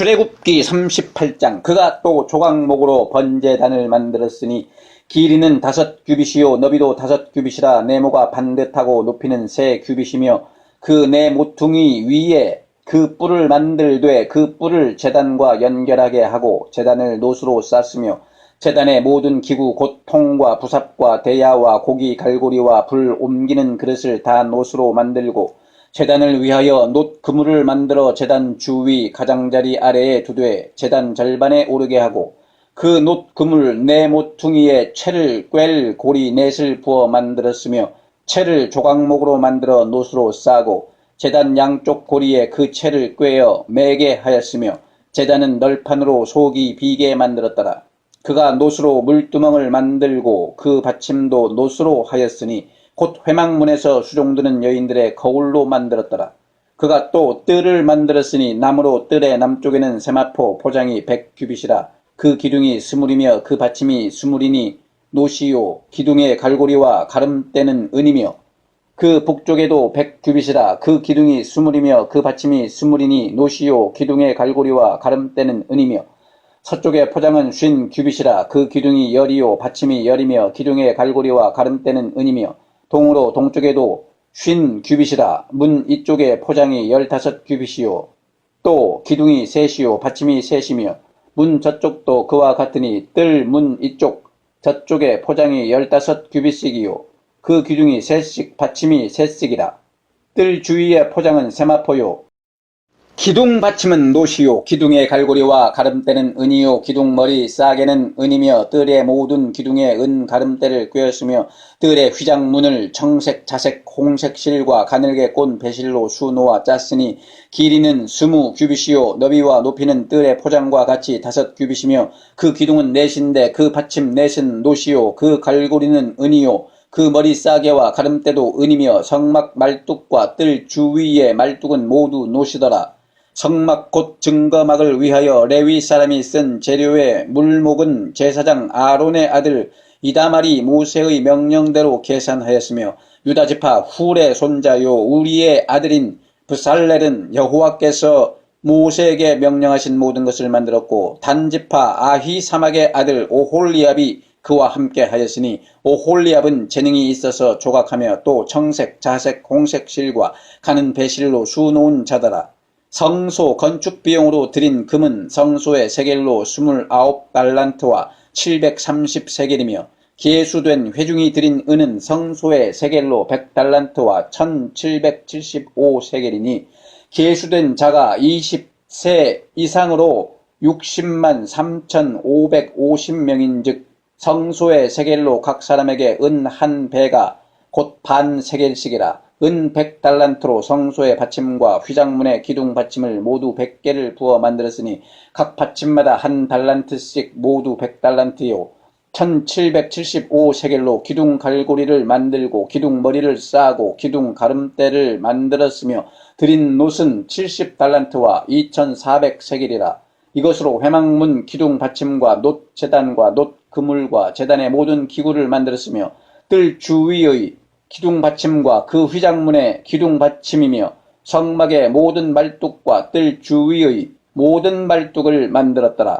출애굽기 38장. 그가 또 조각목으로 번제단을 만들었으니 길이는 다섯 규빗이요 너비도 다섯 규빗이라 네모가 반듯하고 높이는 세 규빗이며 그 네 모퉁이 위에 그 뿔을 만들되 그 뿔을 제단과 연결하게 하고 제단을 노수로 쌌으며 제단의 모든 기구 곧 통과 부삽과 대야와 고기 갈고리와 불 옮기는 그릇을 다 노수로 만들고 제단을 위하여 놋 그물을 만들어 제단 주위 가장자리 아래에 두되 제단 절반에 오르게 하고 그 놋 그물 네 모퉁이에 채를 꿰를 고리 넷을 부어 만들었으며 채를 조각목으로 만들어 놋으로 싸고 제단 양쪽 고리에 그 채를 꿰어 매게 하였으며 제단은 널판으로 속이 비게 만들었더라. 그가 놋으로 물두멍을 만들고 그 받침도 놋으로 하였으니 곧 회막문에서 수종드는 여인들의 거울로 만들었더라. 그가 또 뜰을 만들었으니 나무로 뜰의 남쪽에는 세마포 포장이 백 규빗이라 그 기둥이 스물이며 그 받침이 스물이니 노시요 기둥의 갈고리와 가름대는 은이며 그 북쪽에도 백 규빗이라 그 기둥이 스물이며 그 받침이 스물이니 노시요 기둥의 갈고리와 가름대는 은이며 서쪽의 포장은 쉰 규빗이라 그 기둥이 열이요 받침이 열이며 기둥의 갈고리와 가름대는 은이며 동으로 동쪽에도 쉰 규빗이라 문 이쪽의 포장이 열다섯 규빗이요. 또 기둥이 셋이요. 받침이 셋이며 문 저쪽도 그와 같으니 뜰 문 이쪽 저쪽의 포장이 열다섯 규빗씩이요. 그 기둥이 셋씩 받침이 셋씩이라. 뜰 주위의 포장은 세마포요 기둥 받침은 노시요 기둥의 갈고리와 가름대는 은이요 기둥 머리 싸개는 은이며 뜰의 모든 기둥에 은 가름대를 꿰었으며 뜰의 휘장문을 청색 자색 홍색 실과 가늘게 꼰 배실로 수놓아 짰으니 길이는 스무 규빗이요 너비와 높이는 뜰의 포장과 같이 다섯 규빗이며 그 기둥은 넷인데 그 받침 넷은 노시요 그 갈고리는 은이요 그 머리 싸개와 가름대도 은이며 성막 말뚝과 뜰 주위의 말뚝은 모두 노시더라. 성막 곧 증거막을 위하여 레위 사람이 쓴 재료의 물목은 제사장 아론의 아들 이다말이 모세의 명령대로 계산하였으며 유다지파 훌의 손자요 우리의 아들인 부살렐은 여호와께서 모세에게 명령하신 모든 것을 만들었고 단지파 아히 사막의 아들 오홀리압이 그와 함께 하였으니 오홀리압은 재능이 있어서 조각하며 또 청색, 자색, 홍색 실과 가는 배실로 수놓은 자더라. 성소 건축 비용으로 들인 금은 성소의 세겔로 29달란트와 730세겔이며 계수된 회중이 들인 은은 성소의 세겔로 100달란트와 1775세겔이니 계수된 자가 20세 이상으로 60만 3,550명인즉 성소의 세겔로 각 사람에게 은 한 배가 곧 반 세겔씩이라 은 백달란트로 성소의 받침과 휘장문의 기둥 받침을 모두 백 개를 부어 만들었으니 각 받침마다 한 달란트씩 모두 백 달란트요. 1775세겔로 기둥 갈고리를 만들고 기둥 머리를 싸고 기둥 가름대를 만들었으며 드린 놋은 70달란트와 2400세겔이라. 이것으로 회막문 기둥 받침과 놋 재단과 놋 그물과 재단의 모든 기구를 만들었으며 뜰 주위의 기둥 받침과 그 휘장문의 기둥 받침이며 성막의 모든 말뚝과 뜰 주위의 모든 말뚝을 만들었더라.